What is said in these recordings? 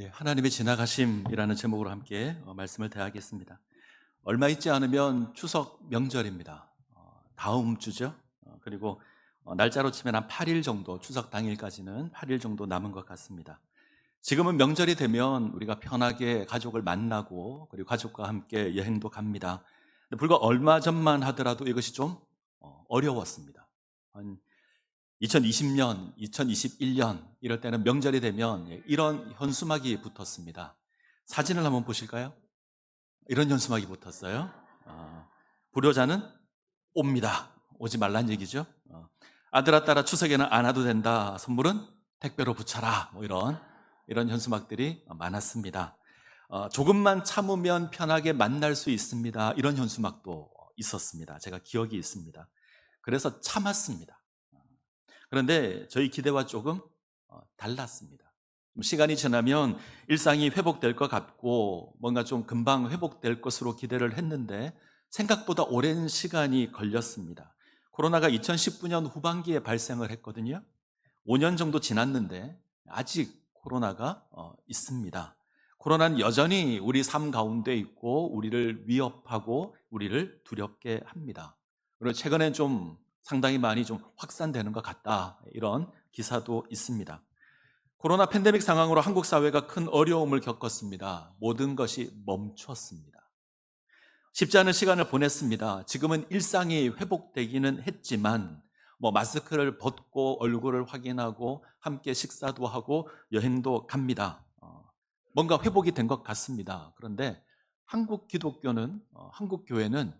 예, 하나님의 지나가심이라는 제목으로 함께 어, 말씀을 대하겠습니다. 얼마 있지 않으면 추석 명절입니다. 어, 다음 주죠. 어, 그리고 어, 날짜로 치면 한 8일 정도, 추석 당일까지는 8일 정도 남은 것 같습니다. 지금은 명절이 되면 우리가 편하게 가족을 만나고 그리고 가족과 함께 여행도 갑니다. 불과 얼마 전만 하더라도 이것이 좀 어, 어려웠습니다. 한 2020년, 2021년 이럴 때는 명절이 되면 이런 현수막이 붙었습니다. 사진을 한번 보실까요? 이런 현수막이 붙었어요. 어, 불효자는 옵니다. 오지 말란 얘기죠. 어, 아들아 딸아 추석에는 안 와도 된다. 선물은 택배로 붙여라. 뭐 이런 이런 현수막들이 많았습니다. 어, 조금만 참으면 편하게 만날 수 있습니다. 이런 현수막도 있었습니다. 제가 기억이 있습니다. 그래서 참았습니다. 그런데 저희 기대와 조금 어, 달랐습니다. 시간이 지나면 일상이 회복될 것 같고 뭔가 좀 금방 회복될 것으로 기대를 했는데 생각보다 오랜 시간이 걸렸습니다. 코로나가 2019년 후반기에 발생을 했거든요. 5년 정도 지났는데 아직 코로나가 어, 있습니다. 코로나는 여전히 우리 삶 가운데 있고 우리를 위협하고 우리를 두렵게 합니다. 그리고 최근에 좀 상당히 많이 좀 확산되는 것 같다. 이런 기사도 있습니다. 코로나 팬데믹 상황으로 한국 사회가 큰 어려움을 겪었습니다. 모든 것이 멈췄습니다. 쉽지 않은 시간을 보냈습니다. 지금은 일상이 회복되기는 했지만, 뭐, 마스크를 벗고 얼굴을 확인하고 함께 식사도 하고 여행도 갑니다. 어, 뭔가 회복이 된 것 같습니다. 그런데 한국 기독교는, 어, 한국 교회는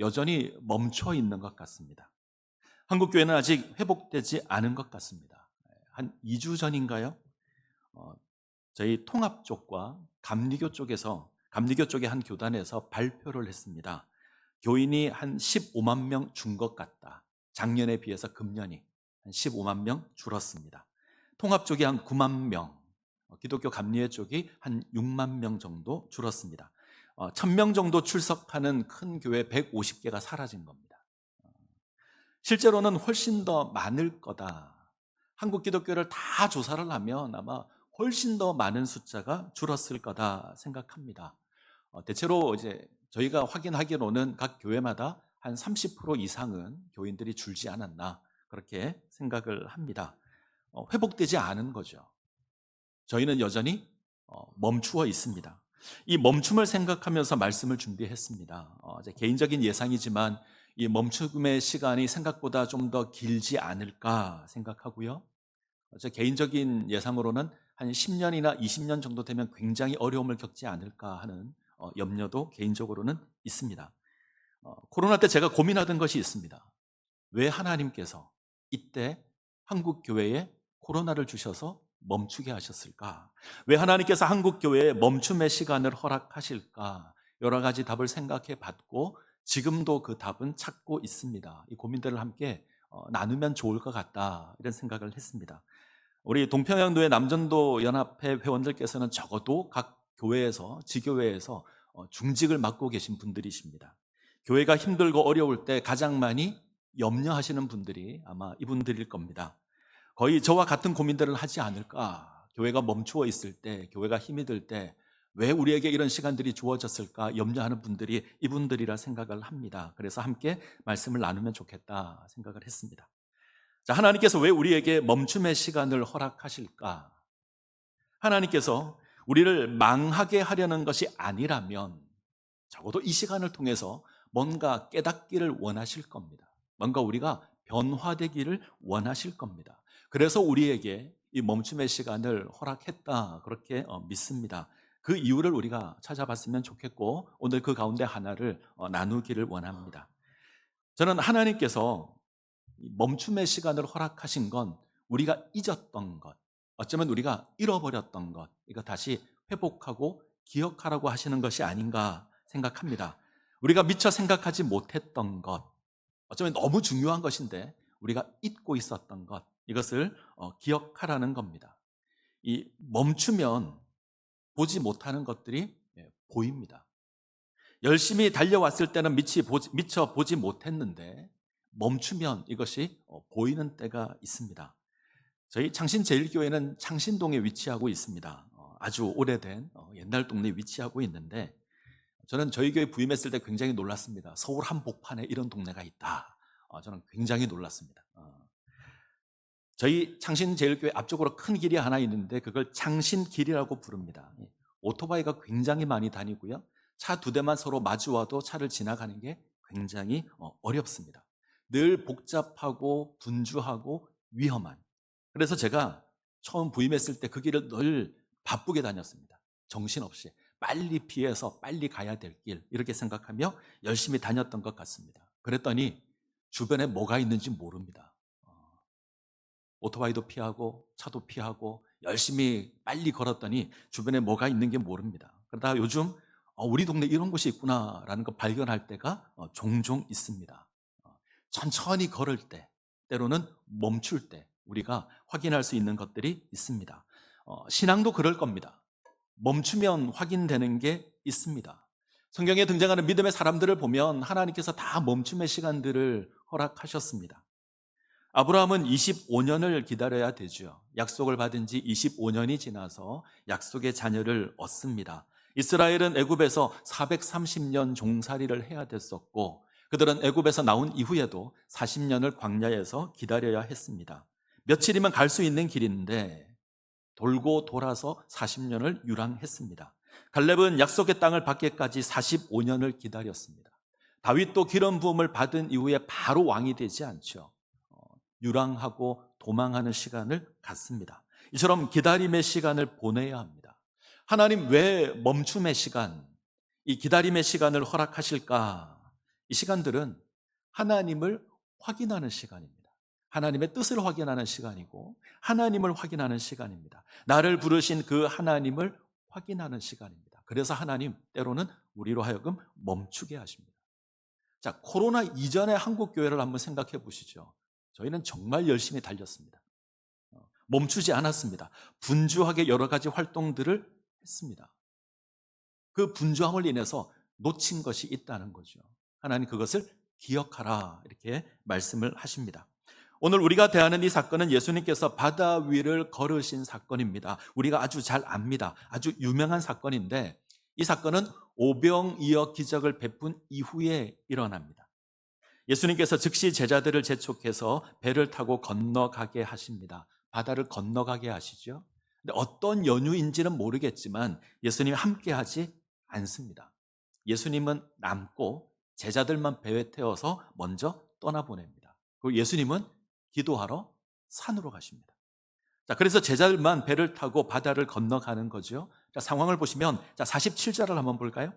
여전히 멈춰 있는 것 같습니다. 한국 교회는 아직 회복되지 않은 것 같습니다. 한 2주 전인가요? 어, 저희 통합 쪽과 감리교 쪽에서 감리교 쪽의 한 교단에서 발표를 했습니다. 교인이 한 15만 명 준 것 같다. 작년에 비해서 금년이 한 15만 명 줄었습니다. 통합 쪽이 한 9만 명, 어, 기독교 감리회 쪽이 한 6만 명 정도 줄었습니다. 어, 1000명 정도 출석하는 큰 교회 150개가 사라진 겁니다. 실제로는 훨씬 더 많을 거다. 한국 기독교를 다 조사를 하면 아마 훨씬 더 많은 숫자가 줄었을 거다 생각합니다. 어, 대체로 이제 저희가 확인하기로는 각 교회마다 한 30% 이상은 교인들이 줄지 않았나 그렇게 생각을 합니다. 어, 회복되지 않은 거죠. 저희는 여전히 어, 멈추어 있습니다. 이 멈춤을 생각하면서 말씀을 준비했습니다. 개인적인 예상이지만 이 멈춤의 시간이 생각보다 좀 더 길지 않을까 생각하고요. 제 개인적인 예상으로는 한 10년이나 20년 정도 되면 굉장히 어려움을 겪지 않을까 하는 어, 염려도 개인적으로는 있습니다. 어, 코로나 때 제가 고민하던 것이 있습니다. 왜 하나님께서 이때 한국 교회에 코로나를 주셔서 멈추게 하셨을까? 왜 하나님께서 한국 교회에 멈춤의 시간을 허락하실까? 여러 가지 답을 생각해 봤고 지금도 그 답은 찾고 있습니다. 이 고민들을 함께 어, 나누면 좋을 것 같다 이런 생각을 했습니다. 우리 동평양도의 남전도 연합회 회원들께서는 적어도 각 교회에서 지교회에서 어, 중직을 맡고 계신 분들이십니다. 교회가 힘들고 어려울 때 가장 많이 염려하시는 분들이 아마 이분들일 겁니다. 거의 저와 같은 고민들을 하지 않을까? 교회가 멈추어 있을 때, 교회가 힘이 들 때 왜 우리에게 이런 시간들이 주어졌을까 염려하는 분들이 이분들이라 생각을 합니다. 그래서 함께 말씀을 나누면 좋겠다 생각을 했습니다. 자, 하나님께서 왜 우리에게 멈춤의 시간을 허락하실까? 하나님께서 우리를 망하게 하려는 것이 아니라면 적어도 이 시간을 통해서 뭔가 깨닫기를 원하실 겁니다. 뭔가 우리가 변화되기를 원하실 겁니다. 그래서 우리에게 이 멈춤의 시간을 허락했다. 그렇게 어, 믿습니다. 그 이유를 우리가 찾아봤으면 좋겠고 오늘 그 가운데 하나를 어, 나누기를 원합니다. 저는 하나님께서 멈춤의 시간을 허락하신 건 우리가 잊었던 것, 어쩌면 우리가 잃어버렸던 것, 이거 다시 회복하고 기억하라고 하시는 것이 아닌가 생각합니다. 우리가 미처 생각하지 못했던 것, 어쩌면 너무 중요한 것인데 우리가 잊고 있었던 것, 이것을 어, 기억하라는 겁니다. 이 멈추면 보지 못하는 것들이 예, 보입니다. 열심히 달려왔을 때는 미처 보지 못했는데 멈추면 이것이 어, 보이는 때가 있습니다. 저희 창신제일교회는 창신동에 위치하고 있습니다. 어, 아주 오래된 어, 옛날 동네에 위치하고 있는데 저는 저희 교회 부임했을 때 굉장히 놀랐습니다. 서울 한복판에 이런 동네가 있다. 어, 저는 굉장히 놀랐습니다. 어, 저희 창신제일교회 앞쪽으로 큰 길이 하나 있는데 그걸 창신길이라고 부릅니다. 예, 오토바이가 굉장히 많이 다니고요. 차 두 대만 서로 마주와도 차를 지나가는 게 굉장히 어, 어렵습니다. 늘 복잡하고 분주하고 위험한. 그래서 제가 처음 부임했을 때 그 길을 늘 바쁘게 다녔습니다. 정신없이. 빨리 피해서 빨리 가야 될 길. 이렇게 생각하며 열심히 다녔던 것 같습니다. 그랬더니 주변에 뭐가 있는지 모릅니다. 어, 오토바이도 피하고 차도 피하고 열심히 빨리 걸었더니 주변에 뭐가 있는 게 모릅니다. 그러다 요즘 어, 우리 동네 이런 곳이 있구나라는 걸 발견할 때가 어, 종종 있습니다. 어, 천천히 걸을 때, 때로는 멈출 때 우리가 확인할 수 있는 것들이 있습니다. 어, 신앙도 그럴 겁니다. 멈추면 확인되는 게 있습니다. 성경에 등장하는 믿음의 사람들을 보면 하나님께서 다 멈춤의 시간들을 허락하셨습니다. 아브라함은 25년을 기다려야 되죠. 약속을 받은 지 25년이 지나서 약속의 자녀를 얻습니다. 이스라엘은 애굽에서 430년 종살이를 해야 됐었고 그들은 애굽에서 나온 이후에도 40년을 광야에서 기다려야 했습니다. 며칠이면 갈 수 있는 길인데 돌고 돌아서 40년을 유랑했습니다. 갈렙은 약속의 땅을 받기까지 45년을 기다렸습니다. 다윗도 기름 부음을 받은 이후에 바로 왕이 되지 않죠. 어, 유랑하고 도망하는 시간을 갖습니다. 이처럼 기다림의 시간을 보내야 합니다. 하나님 왜 멈춤의 시간, 이 기다림의 시간을 허락하실까? 이 시간들은 하나님을 확인하는 시간입니다. 하나님의 뜻을 확인하는 시간이고 하나님을 확인하는 시간입니다. 나를 부르신 그 하나님을 확인하는 시간입니다. 그래서 하나님 때로는 우리로 하여금 멈추게 하십니다. 자, 코로나 이전의 한국 교회를 한번 생각해 보시죠. 저희는 정말 열심히 달렸습니다. 어, 멈추지 않았습니다. 분주하게 여러 가지 활동들을 했습니다. 그 분주함을 인해서 놓친 것이 있다는 거죠. 하나님 그것을 기억하라 이렇게 말씀을 하십니다. 오늘 우리가 대하는 이 사건은 예수님께서 바다 위를 걸으신 사건입니다. 우리가 아주 잘 압니다. 아주 유명한 사건인데 이 사건은 오병이어 기적을 베푼 이후에 일어납니다. 예수님께서 즉시 제자들을 재촉해서 배를 타고 건너가게 하십니다. 바다를 건너가게 하시죠. 근데 어떤 연유인지는 모르겠지만 예수님이 함께 하지 않습니다. 예수님은 남고 제자들만 배에 태워서 먼저 떠나보냅니다. 그리고 예수님은 기도하러 산으로 가십니다. 자, 그래서 제자들만 배를 타고 바다를 건너가는 거죠. 자, 상황을 보시면 자, 47절을 한번 볼까요?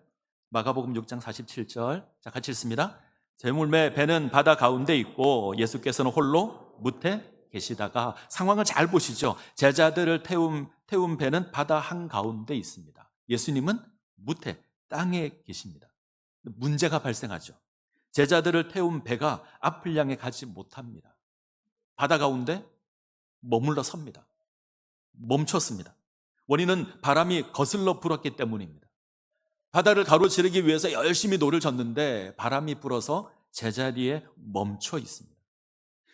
마가복음 6장 47절. 자, 같이 읽습니다. 제물매 배는 바다 가운데 있고 예수께서는 홀로 무태 계시다가 상황을 잘 보시죠. 제자들을 태운 태운 배는 바다 한 가운데 있습니다. 예수님은 무태 땅에 계십니다. 문제가 발생하죠. 제자들을 태운 배가 앞을 향해 가지 못합니다. 바다 가운데 머물러 섭니다. 멈췄습니다. 원인은 바람이 거슬러 불었기 때문입니다. 바다를 가로지르기 위해서 열심히 노를 젓는데 바람이 불어서 제자리에 멈춰 있습니다.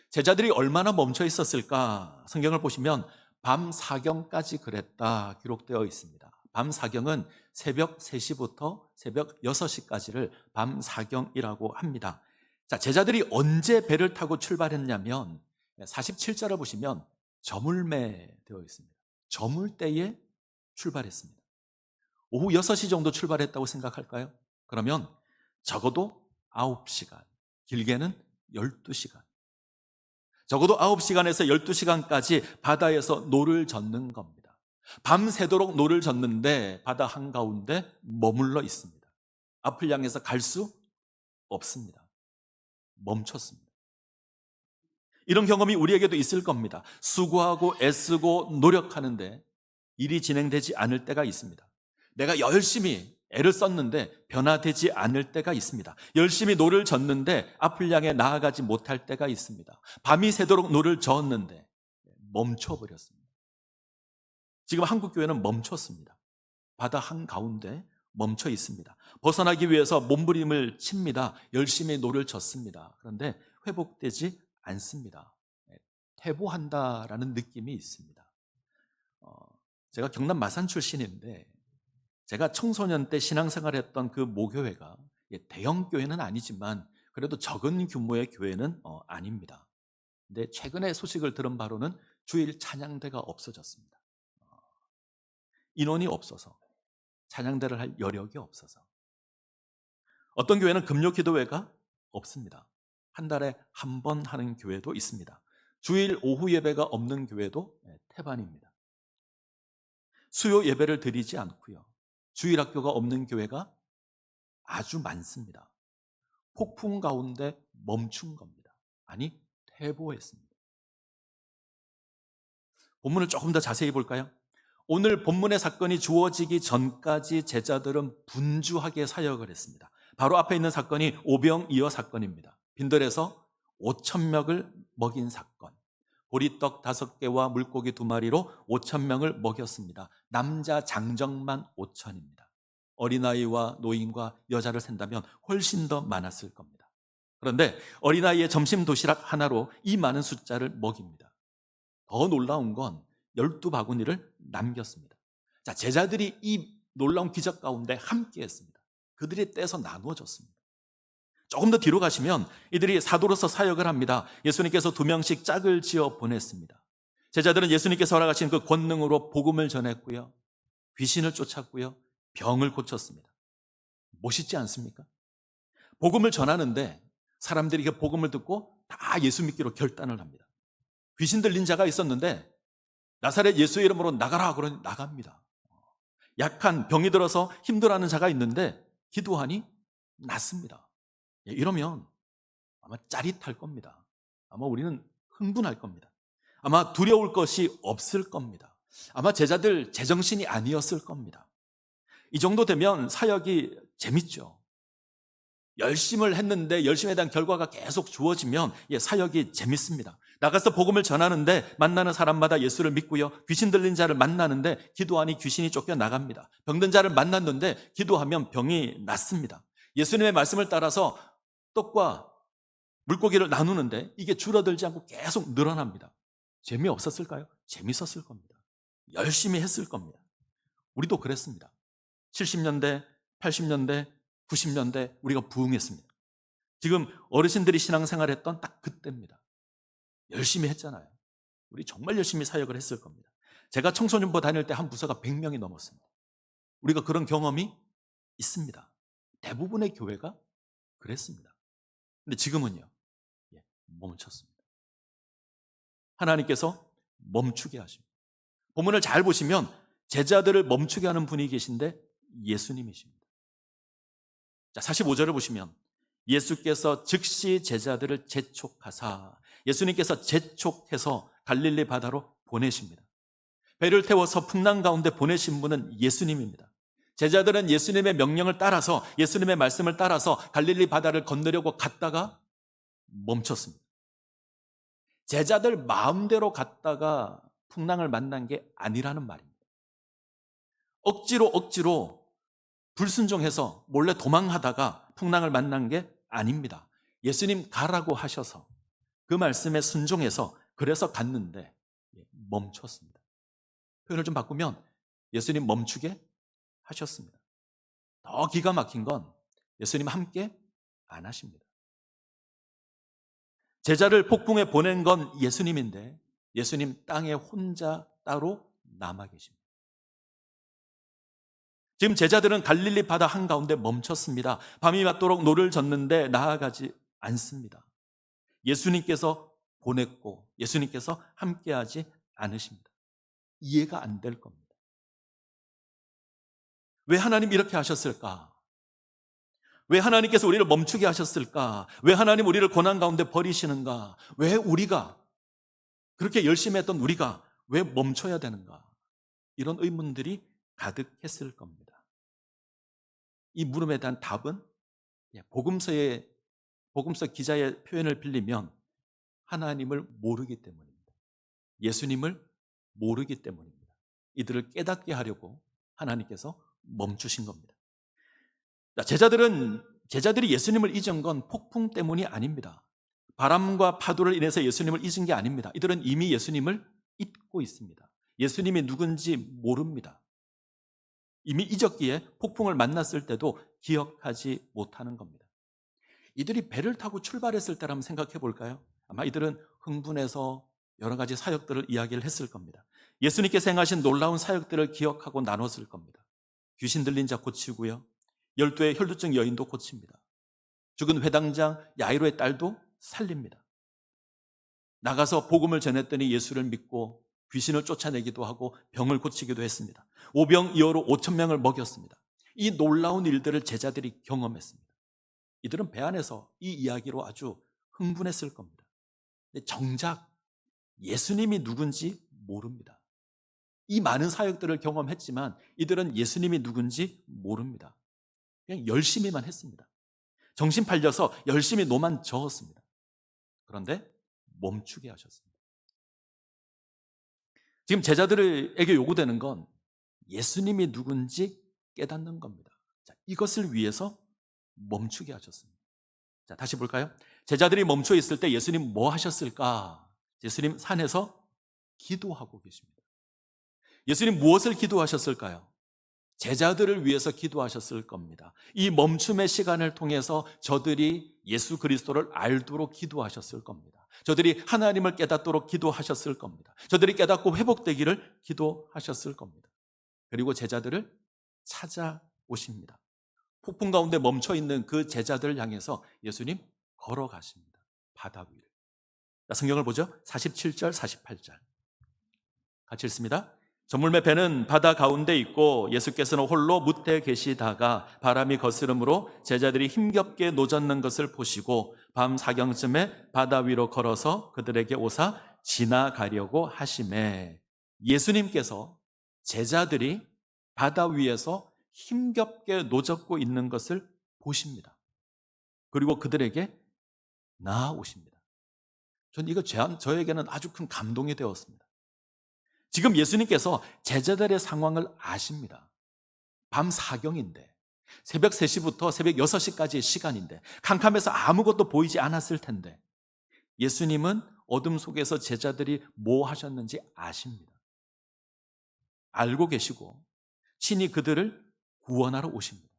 제자들이 얼마나 멈춰 있었을까? 성경을 보시면 밤 사경까지 그랬다 기록되어 있습니다. 밤 사경은 새벽 3시부터 새벽 6시까지를 밤 사경이라고 합니다. 자, 제자들이 언제 배를 타고 출발했냐면 47절을 보시면 저물매 되어 있습니다. 저물 때에 출발했습니다. 오후 6시 정도 출발했다고 생각할까요? 그러면 적어도 9시간, 길게는 12시간. 적어도 9시간에서 12시간까지 바다에서 노를 젓는 겁니다. 밤새도록 노를 젓는데 바다 한가운데 머물러 있습니다. 앞을 향해서 갈 수 없습니다. 멈췄습니다. 이런 경험이 우리에게도 있을 겁니다. 수고하고 애쓰고 노력하는데 일이 진행되지 않을 때가 있습니다. 내가 열심히 애를 썼는데 변화되지 않을 때가 있습니다. 열심히 노를 젓는데 앞을 향해 나아가지 못할 때가 있습니다. 밤이 새도록 노를 저었는데 멈춰버렸습니다. 지금 한국교회는 멈췄습니다. 바다 한가운데 멈춰 있습니다. 벗어나기 위해서 몸부림을 칩니다. 열심히 노를 젓습니다. 그런데 회복되지 않습니다. 네, 퇴보한다라는 느낌이 있습니다. 어, 제가 경남 마산 출신인데 제가 청소년 때 신앙생활 했던 그 모교회가 예, 대형 교회는 아니지만 그래도 적은 규모의 교회는 어, 아닙니다. 근데 최근에 소식을 들은 바로는 주일 찬양대가 없어졌습니다. 어, 인원이 없어서 찬양대를 할 여력이 없어서 어떤 교회는 금요 기도회가 없습니다. 한 달에 한 번 하는 교회도 있습니다. 주일 오후 예배가 없는 교회도 예, 태반입니다. 수요 예배를 드리지 않고요. 주일 학교가 없는 교회가 아주 많습니다. 폭풍 가운데 멈춘 겁니다. 아니, 퇴보했습니다. 본문을 조금 더 자세히 볼까요? 오늘 본문의 사건이 주어지기 전까지 제자들은 분주하게 사역을 했습니다. 바로 앞에 있는 사건이 오병이어 사건입니다. 빈들에서 5천 명을 먹인 사건. 보리떡 다섯 개와 물고기 두 마리로 5천 명을 먹였습니다. 남자 장정만 5천입니다. 어린아이와 노인과 여자를 센다면 훨씬 더 많았을 겁니다. 그런데 어린아이의 점심 도시락 하나로 이 많은 숫자를 먹입니다. 더 놀라운 건 12바구니를 남겼습니다. 자, 제자들이 이 놀라운 기적 가운데 함께 했습니다. 그들이 떼서 나누어 줬습니다. 조금 더 뒤로 가시면 이들이 사도로서 사역을 합니다. 예수님께서 두 명씩 짝을 지어 보냈습니다. 제자들은 예수님께서 허락하신 그 권능으로 복음을 전했고요. 귀신을 쫓았고요. 병을 고쳤습니다. 멋있지 않습니까? 복음을 전하는데 사람들이 그 복음을 듣고 다 예수 믿기로 결단을 합니다. 귀신 들린 자가 있었는데 나사렛 예수의 이름으로 나가라 그러니 나갑니다. 약한 병이 들어서 힘들어하는 자가 있는데 기도하니 낫습니다. 예, 이러면 아마 짜릿할 겁니다. 아마 우리는 흥분할 겁니다. 아마 두려울 것이 없을 겁니다. 아마 제자들 제정신이 아니었을 겁니다. 이 정도 되면 사역이 재밌죠. 열심을 했는데 열심에 대한 결과가 계속 주어지면 예, 사역이 재밌습니다. 나가서 복음을 전하는데 만나는 사람마다 예수를 믿고요. 귀신 들린 자를 만나는데 기도하니 귀신이 쫓겨 나갑니다. 병든 자를 만났는데 기도하면 병이 낫습니다. 예수님의 말씀을 따라서 떡과 물고기를 나누는데 이게 줄어들지 않고 계속 늘어납니다. 재미없었을까요? 재밌었을 겁니다. 열심히 했을 겁니다. 우리도 그랬습니다. 70년대, 80년대, 90년대 우리가 부흥했습니다. 지금 어르신들이 신앙생활 했던 딱 그때입니다. 열심히 했잖아요. 우리 정말 열심히 사역을 했을 겁니다. 제가 청소년부 다닐 때 한 부서가 100명이 넘었습니다. 우리가 그런 경험이 있습니다. 대부분의 교회가 그랬습니다. 근데 지금은요, 예, 멈췄습니다. 하나님께서 멈추게 하십니다. 본문을 잘 보시면 제자들을 멈추게 하는 분이 계신데 예수님이십니다. 자, 45절을 보시면 예수께서 즉시 제자들을 재촉하사 예수님께서 재촉해서 갈릴리 바다로 보내십니다. 배를 태워서 풍랑 가운데 보내신 분은 예수님입니다. 제자들은 예수님의 명령을 따라서 예수님의 말씀을 따라서 갈릴리 바다를 건너려고 갔다가 멈췄습니다. 제자들 마음대로 갔다가 풍랑을 만난 게 아니라는 말입니다. 억지로 억지로 불순종해서 몰래 도망하다가 풍랑을 만난 게 아닙니다. 예수님 가라고 하셔서 그 말씀에 순종해서 그래서 갔는데 멈췄습니다. 표현을 좀 바꾸면 예수님 멈추게 하셨습니다. 더 기가 막힌 건 예수님 함께 안 하십니다. 제자를 폭풍에 보낸 건 예수님인데 예수님 땅에 혼자 따로 남아 계십니다. 지금 제자들은 갈릴리 바다 한가운데 멈췄습니다. 밤이 맞도록 노를 젓는데 나아가지 않습니다. 예수님께서 보냈고 예수님께서 함께하지 않으십니다. 이해가 안 될 겁니다. 왜 하나님 이렇게 하셨을까? 왜 하나님께서 우리를 멈추게 하셨을까? 왜 하나님 우리를 고난 가운데 버리시는가? 왜 우리가 그렇게 열심히 했던 우리가 왜 멈춰야 되는가? 이런 의문들이 가득했을 겁니다. 이 물음에 대한 답은 예, 복음서의 복음서 기자의 표현을 빌리면 하나님을 모르기 때문입니다. 예수님을 모르기 때문입니다. 이들을 깨닫게 하려고 하나님께서 멈추신 겁니다. 제자들은 제자들이 예수님을 잊은 건 폭풍 때문이 아닙니다. 바람과 파도를 인해서 예수님을 잊은 게 아닙니다. 이들은 이미 예수님을 잊고 있습니다. 예수님이 누군지 모릅니다. 이미 잊었기에 폭풍을 만났을 때도 기억하지 못하는 겁니다. 이들이 배를 타고 출발했을 때라 한번 생각해 볼까요? 아마 이들은 흥분해서 여러 가지 사역들을 이야기를 했을 겁니다. 예수님께서 행하신 놀라운 사역들을 기억하고 나눴을 겁니다. 귀신 들린 자 고치고요. 열두의 혈루증 여인도 고칩니다. 죽은 회당장 야이로의 딸도 살립니다. 나가서 복음을 전했더니 예수를 믿고 귀신을 쫓아내기도 하고 병을 고치기도 했습니다. 오병이어로 5천 명을 먹였습니다. 이 놀라운 일들을 제자들이 경험했습니다. 이들은 배 안에서 이 이야기로 아주 흥분했을 겁니다. 정작 예수님이 누군지 모릅니다. 이 많은 사역들을 경험했지만 이들은 예수님이 누군지 모릅니다. 그냥 열심히만 했습니다. 정신 팔려서 열심히 노만 저었습니다. 그런데 멈추게 하셨습니다. 지금 제자들에게 요구되는 건 예수님이 누군지 깨닫는 겁니다. 자, 이것을 위해서 멈추게 하셨습니다. 자, 다시 볼까요? 제자들이 멈춰 있을 때 예수님 뭐 하셨을까? 예수님 산에서 기도하고 계십니다. 예수님 무엇을 기도하셨을까요? 제자들을 위해서 기도하셨을 겁니다. 이 멈춤의 시간을 통해서 저들이 예수 그리스도를 알도록 기도하셨을 겁니다. 저들이 하나님을 깨닫도록 기도하셨을 겁니다. 저들이 깨닫고 회복되기를 기도하셨을 겁니다. 그리고 제자들을 찾아오십니다. 폭풍 가운데 멈춰 있는 그 제자들을 향해서 예수님 걸어가십니다. 바다 위를. 성경을 보죠. 47절, 48절. 같이 읽습니다. 저물매 배는 바다 가운데 있고 예수께서는 홀로 무태 계시다가 바람이 거스름으로 제자들이 힘겹게 노젓는 것을 보시고 밤 사경쯤에 바다 위로 걸어서 그들에게 오사 지나가려고 하심에 예수님께서 제자들이 바다 위에서 힘겹게 노젓고 있는 것을 보십니다. 그리고 그들에게 나아오십니다. 전 이거 저에게는 아주 큰 감동이 되었습니다. 지금 예수님께서 제자들의 상황을 아십니다. 밤 사경인데, 새벽 3시부터 새벽 6시까지의 시간인데, 캄캄해서 아무것도 보이지 않았을 텐데, 예수님은 어둠 속에서 제자들이 뭐 하셨는지 아십니다. 알고 계시고, 친히 그들을 구원하러 오십니다.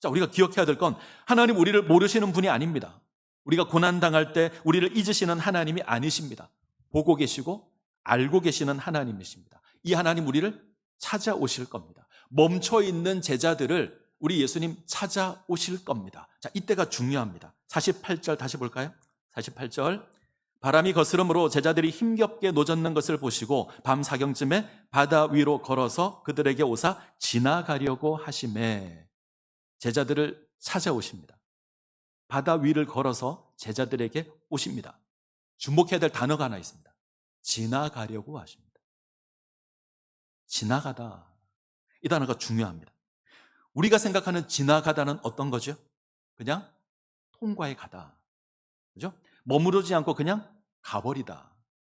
자, 우리가 기억해야 될 건 하나님 우리를 모르시는 분이 아닙니다. 우리가 고난 당할 때 우리를 잊으시는 하나님이 아니십니다. 보고 계시고 알고 계시는 하나님이십니다. 이 하나님 우리를 찾아오실 겁니다. 멈춰 있는 제자들을 우리 예수님 찾아오실 겁니다. 자, 이때가 중요합니다. 48절 다시 볼까요? 48절. 바람이 거스름으로 제자들이 힘겹게 노젓는 것을 보시고 밤 사경쯤에 바다 위로 걸어서 그들에게 오사 지나가려고 하심에 제자들을 찾아오십니다. 바다 위를 걸어서 제자들에게 오십니다. 주목해야 될 단어가 하나 있습니다. 지나가려고 하십니다. 지나가다. 이 단어가 중요합니다. 우리가 생각하는 지나가다는 어떤 거죠? 그냥 통과해 가다. 그죠? 머무르지 않고 그냥 가버리다.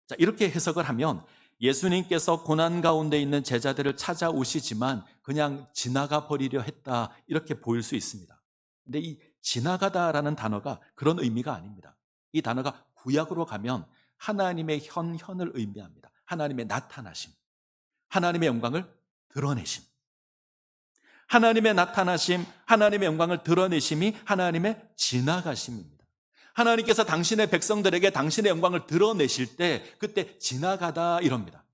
자, 이렇게 해석을 하면 예수님께서 고난 가운데 있는 제자들을 찾아오시지만 그냥 지나가 버리려 했다. 이렇게 보일 수 있습니다. 근데 이 지나가다라는 단어가 그런 의미가 아닙니다. 이 단어가 구약으로 가면 하나님의 현현을 의미합니다. 하나님의 나타나심. 하나님의 영광을 드러내심. 하나님의 나타나심, 하나님의 영광을 드러내심이 하나님의 지나가심입니다. 하나님께서 당신의 백성들에게 당신의 영광을 드러내실 때 그때 지나가다 이럽니다.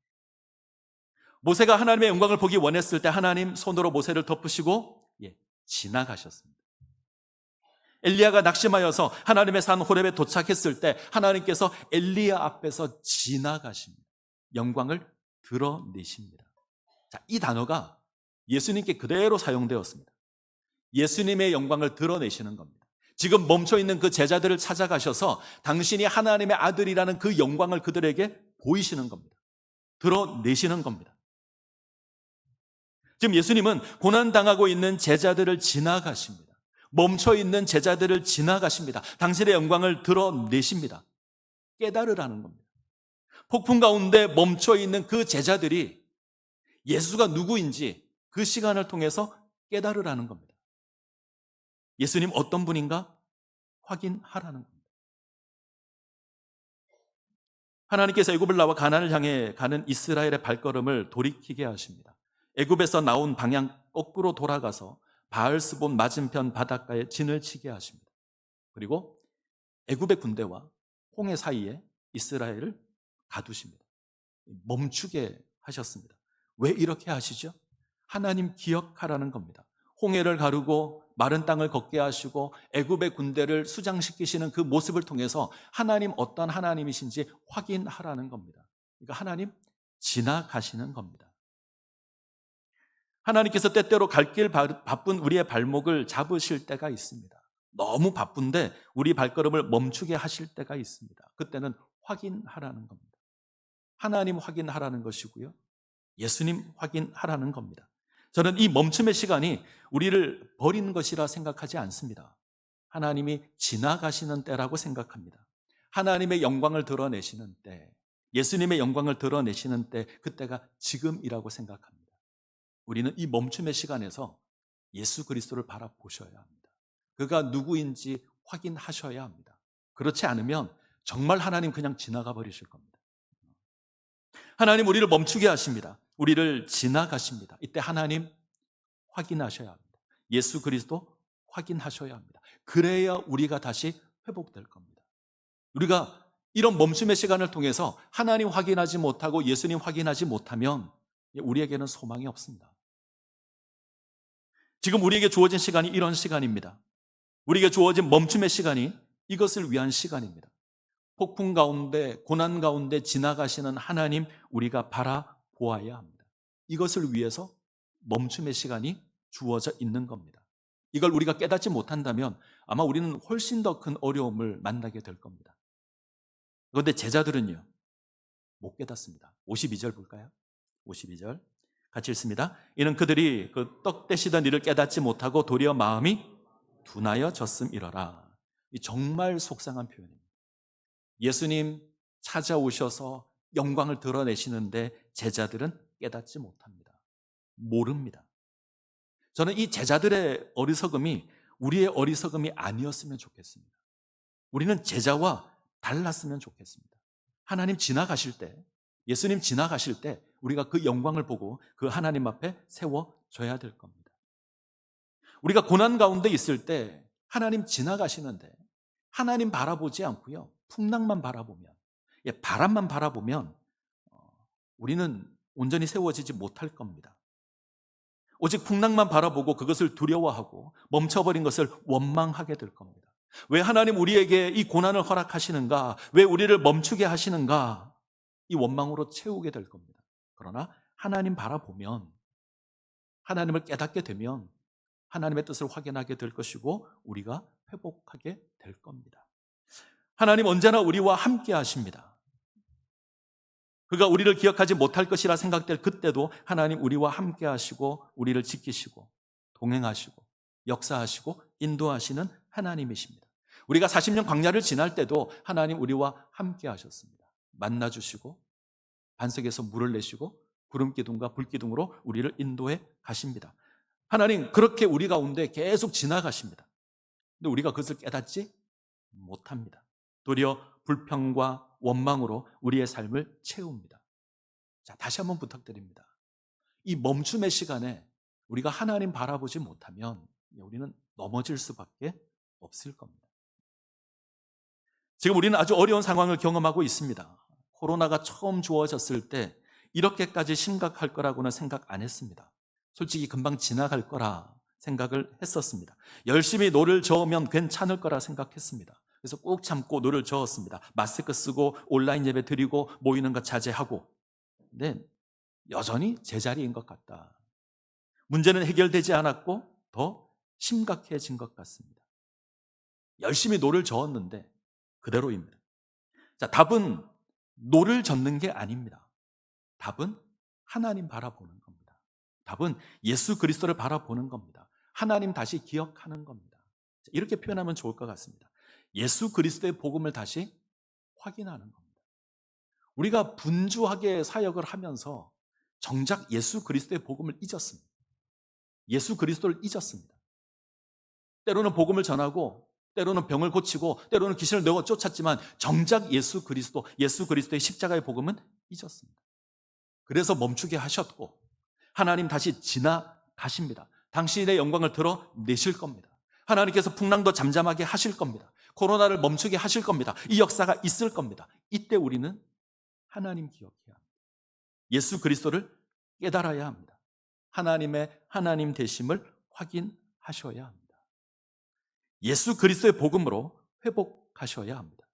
모세가 하나님의 영광을 보기 원했을 때 하나님 손으로 모세를 덮으시고 예, 지나가셨습니다. 엘리야가 낙심하여서 하나님의 산 호렙에 도착했을 때 하나님께서 엘리야 앞에서 지나가십니다. 영광을 드러내십니다. 자, 이 단어가 예수님께 그대로 사용되었습니다. 예수님의 영광을 드러내시는 겁니다. 지금 멈춰 있는 그 제자들을 찾아가셔서 당신이 하나님의 아들이라는 그 영광을 그들에게 보이시는 겁니다. 드러내시는 겁니다. 지금 예수님은 고난당하고 있는 제자들을 지나가십니다. 멈춰 있는 제자들을 지나가십니다. 당신의 영광을 드러내십니다. 깨달으라는 겁니다. 폭풍 가운데 멈춰 있는 그 제자들이 예수가 누구인지 그 시간을 통해서 깨달으라는 겁니다. 예수님 어떤 분인가 확인하라는 겁니다. 하나님께서 애굽을 나와 가나안을 향해 가는 이스라엘의 발걸음을 돌이키게 하십니다. 애굽에서 나온 방향 거꾸로 돌아가서 바알스본 맞은편 바닷가에 진을 치게 하십니다. 그리고 애굽의 군대와 홍해 사이에 이스라엘을 가두십니다. 멈추게 하셨습니다. 왜 이렇게 하시죠? 하나님 기억하라는 겁니다. 홍해를 가르고 마른 땅을 걷게 하시고 애굽의 군대를 수장시키시는 그 모습을 통해서 하나님 어떤 하나님이신지 확인하라는 겁니다. 그러니까 하나님 지나가시는 겁니다. 하나님께서 때때로 갈 길 바쁜 우리의 발목을 잡으실 때가 있습니다. 너무 바쁜데 우리 발걸음을 멈추게 하실 때가 있습니다. 그때는 확인하라는 겁니다. 하나님 확인하라는 것이고요. 예수님 확인하라는 겁니다. 저는 이 멈춤의 시간이 우리를 버린 것이라 생각하지 않습니다. 하나님이 지나가시는 때라고 생각합니다. 하나님의 영광을 드러내시는 때, 예수님의 영광을 드러내시는 때, 그때가 지금이라고 생각합니다. 우리는 이 멈춤의 시간에서 예수 그리스도를 바라보셔야 합니다. 그가 누구인지 확인하셔야 합니다. 그렇지 않으면 정말 하나님 그냥 지나가 버리실 겁니다. 하나님 우리를 멈추게 하십니다. 우리를 지나가십니다. 이때 하나님 확인하셔야 합니다. 예수 그리스도 확인하셔야 합니다. 그래야 우리가 다시 회복될 겁니다. 우리가 이런 멈춤의 시간을 통해서 하나님 확인하지 못하고 예수님 확인하지 못하면 우리에게는 소망이 없습니다. 지금 우리에게 주어진 시간이 이런 시간입니다. 우리에게 주어진 멈춤의 시간이 이것을 위한 시간입니다. 폭풍 가운데, 고난 가운데 지나가시는 하나님 우리가 바라보아야 합니다. 이것을 위해서 멈춤의 시간이 주어져 있는 겁니다. 이걸 우리가 깨닫지 못한다면 아마 우리는 훨씬 더 큰 어려움을 만나게 될 겁니다. 그런데 제자들은요, 못 깨닫습니다. 52절 볼까요? 52절. 같이 읽습니다. 이는 그들이 그떡 대시던 일을 깨닫지 못하고 도리어 마음이 둔하여 졌음 이러라. 이 정말 속상한 표현입니다. 예수님 찾아오셔서 영광을 드러내시는데 제자들은 깨닫지 못합니다. 모릅니다. 저는 이 제자들의 어리석음이 우리의 어리석음이 아니었으면 좋겠습니다. 우리는 제자와 달랐으면 좋겠습니다. 하나님 지나가실 때, 예수님 지나가실 때 우리가 그 영광을 보고 그 하나님 앞에 세워져야 될 겁니다. 우리가 고난 가운데 있을 때 하나님 지나가시는데 하나님 바라보지 않고요. 풍랑만 바라보면, 예, 바람만 바라보면 어, 우리는 온전히 세워지지 못할 겁니다. 오직 풍랑만 바라보고 그것을 두려워하고 멈춰버린 것을 원망하게 될 겁니다. 왜 하나님 우리에게 이 고난을 허락하시는가? 왜 우리를 멈추게 하시는가? 이 원망으로 채우게 될 겁니다. 그러나 하나님 바라보면 하나님을 깨닫게 되면 하나님의 뜻을 확인하게 될 것이고 우리가 회복하게 될 겁니다. 하나님 언제나 우리와 함께 하십니다. 그가 우리를 기억하지 못할 것이라 생각될 그때도 하나님 우리와 함께 하시고 우리를 지키시고 동행하시고 역사하시고 인도하시는 하나님이십니다. 우리가 40년 광야를 지날 때도 하나님 우리와 함께 하셨습니다. 만나 주시고 반석에서 물을 내시고 구름 기둥과 불 기둥으로 우리를 인도해 가십니다. 하나님 그렇게 우리 가운데 계속 지나가십니다. 근데 우리가 그것을 깨닫지 못합니다. 도리어 불평과 원망으로 우리의 삶을 채웁니다. 자, 다시 한번 부탁드립니다. 이 멈춤의 시간에 우리가 하나님 바라보지 못하면 우리는 넘어질 수밖에 없을 겁니다. 지금 우리는 아주 어려운 상황을 경험하고 있습니다. 코로나가 처음 주어졌을 때 이렇게까지 심각할 거라고는 생각 안 했습니다. 솔직히 금방 지나갈 거라 생각을 했었습니다. 열심히 노를 저으면 괜찮을 거라 생각했습니다. 그래서 꼭 참고 노를 저었습니다. 마스크 쓰고 온라인 예배 드리고 모이는 것 자제하고. 근데 여전히 제자리인 것 같다. 문제는 해결되지 않았고 더 심각해진 것 같습니다. 열심히 노를 저었는데 그대로입니다. 자, 답은 노를 젓는 게 아닙니다. 답은 하나님 바라보는 겁니다. 답은 예수 그리스도를 바라보는 겁니다. 하나님 다시 기억하는 겁니다. 이렇게 표현하면 좋을 것 같습니다. 예수 그리스도의 복음을 다시 확인하는 겁니다. 우리가 분주하게 사역을 하면서 정작 예수 그리스도의 복음을 잊었습니다. 예수 그리스도를 잊었습니다. 때로는 복음을 전하고 때로는 병을 고치고 때로는 귀신을 내어 쫓았지만 정작 예수 그리스도 예수 그리스도의 십자가의 복음은 잊었습니다. 그래서 멈추게 하셨고 하나님 다시 지나가십니다. 당신의 영광을 들어 내실 겁니다. 하나님께서 풍랑도 잠잠하게 하실 겁니다. 코로나를 멈추게 하실 겁니다. 이 역사가 있을 겁니다. 이때 우리는 하나님 기억해야 합니다. 예수 그리스도를 깨달아야 합니다. 하나님의 하나님 되심을 확인하셔야 합니다. 예수 그리스도의 복음으로 회복하셔야 합니다.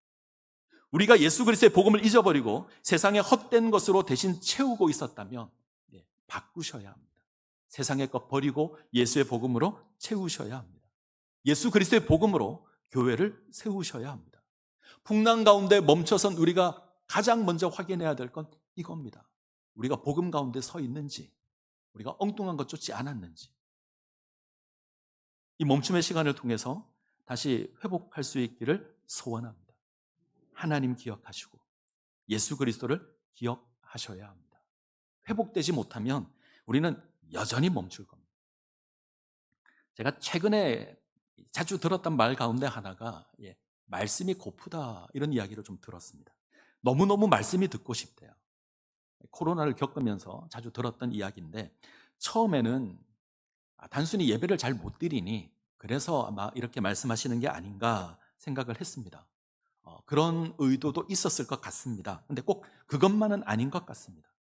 우리가 예수 그리스도의 복음을 잊어버리고 세상의 헛된 것으로 대신 채우고 있었다면 예, 바꾸셔야 합니다. 세상의 것 버리고 예수의 복음으로 채우셔야 합니다. 예수 그리스도의 복음으로 교회를 세우셔야 합니다. 풍랑 가운데 멈춰선 우리가 가장 먼저 확인해야 될 건 이겁니다. 우리가 복음 가운데 서 있는지, 우리가 엉뚱한 것 쫓지 않았는지. 이 멈춤의 시간을 통해서 다시 회복할 수 있기를 소원합니다. 하나님 기억하시고 예수 그리스도를 기억하셔야 합니다. 회복되지 못하면 우리는 여전히 멈출 겁니다. 제가 최근에 자주 들었던 말 가운데 하나가 예, 말씀이 고프다 이런 이야기를 좀 들었습니다. 너무너무 말씀이 듣고 싶대요. 코로나를 겪으면서 자주 들었던 이야기인데 처음에는 아, 단순히 예배를 잘 못 드리니 그래서 아마 이렇게 말씀하시는 게 아닌가 생각을 했습니다. 어, 그런 의도도 있었을 것 같습니다. 근데 꼭 그것만은 아닌 것 같습니다.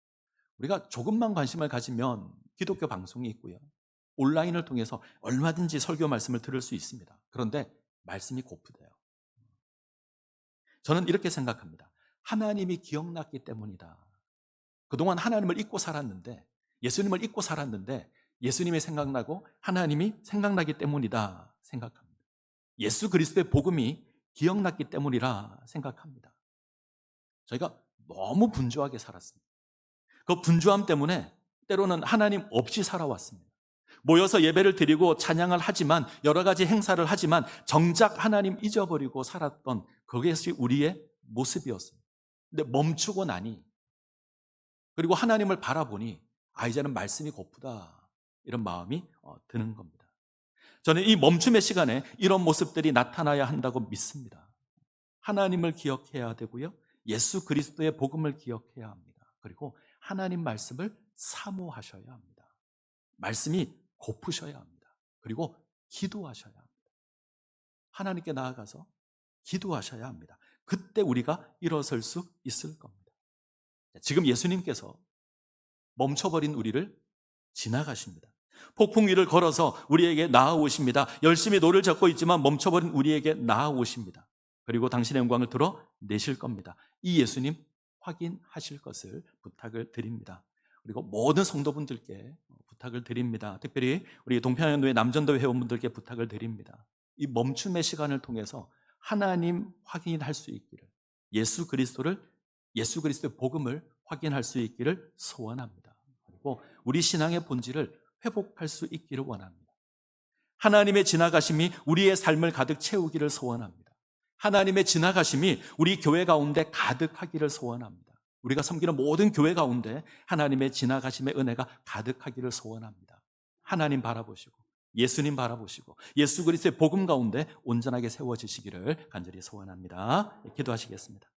우리가 조금만 관심을 가지면 기독교 방송이 있고요. 온라인을 통해서 얼마든지 설교 말씀을 들을 수 있습니다. 그런데 말씀이 고프대요. 저는 이렇게 생각합니다. 하나님이 기억났기 때문이다. 그동안 하나님을 잊고 살았는데, 예수님을 잊고 살았는데, 예수님이 생각나고 하나님이 생각나기 때문이다 생각합니다. 예수 그리스도의 복음이 기억났기 때문이라 생각합니다. 저희가 너무 분주하게 살았습니다. 그 분주함 때문에 때로는 하나님 없이 살아왔습니다. 모여서 예배를 드리고 찬양을 하지만 여러 가지 행사를 하지만 정작 하나님 잊어버리고 살았던 그것이 우리의 모습이었습니다. 근데 멈추고 나니 그리고 하나님을 바라보니 아 이제는 말씀이 고프다 이런 마음이 어, 드는 겁니다. 저는 이 멈춤의 시간에 이런 모습들이 나타나야 한다고 믿습니다. 하나님을 기억해야 되고요. 예수 그리스도의 복음을 기억해야 합니다. 그리고 하나님 말씀을 사모하셔야 합니다. 말씀이 고프셔야 합니다. 그리고 기도하셔야 합니다. 하나님께 나아가서 기도하셔야 합니다. 그때 우리가 일어설 수 있을 겁니다. 지금 예수님께서 멈춰버린 우리를 지나가십니다. 폭풍 위를 걸어서 우리에게 나아오십니다. 열심히 노를 젓고 있지만 멈춰버린 우리에게 나아오십니다. 그리고 당신의 영광을 들어 내실 겁니다. 이 예수님 확인하실 것을 부탁을 드립니다. 그리고 모든 성도분들께 부탁을 드립니다. 특별히 우리 동평연도의 남전도 회원분들께 부탁을 드립니다. 이 멈춤의 시간을 통해서 하나님 확인할 수 있기를 예수 그리스도를 예수 그리스도의 복음을 확인할 수 있기를 소원합니다. 그리고 우리 신앙의 본질을 회복할 수 있기를 원합니다. 하나님의 지나가심이 우리의 삶을 가득 채우기를 소원합니다. 하나님의 지나가심이 우리 교회 가운데 가득하기를 소원합니다. 우리가 섬기는 모든 교회 가운데 하나님의 지나가심의 은혜가 가득하기를 소원합니다. 하나님 바라보시고 예수님 바라보시고 예수 그리스도의 복음 가운데 온전하게 세워지시기를 간절히 소원합니다. 기도하시겠습니다.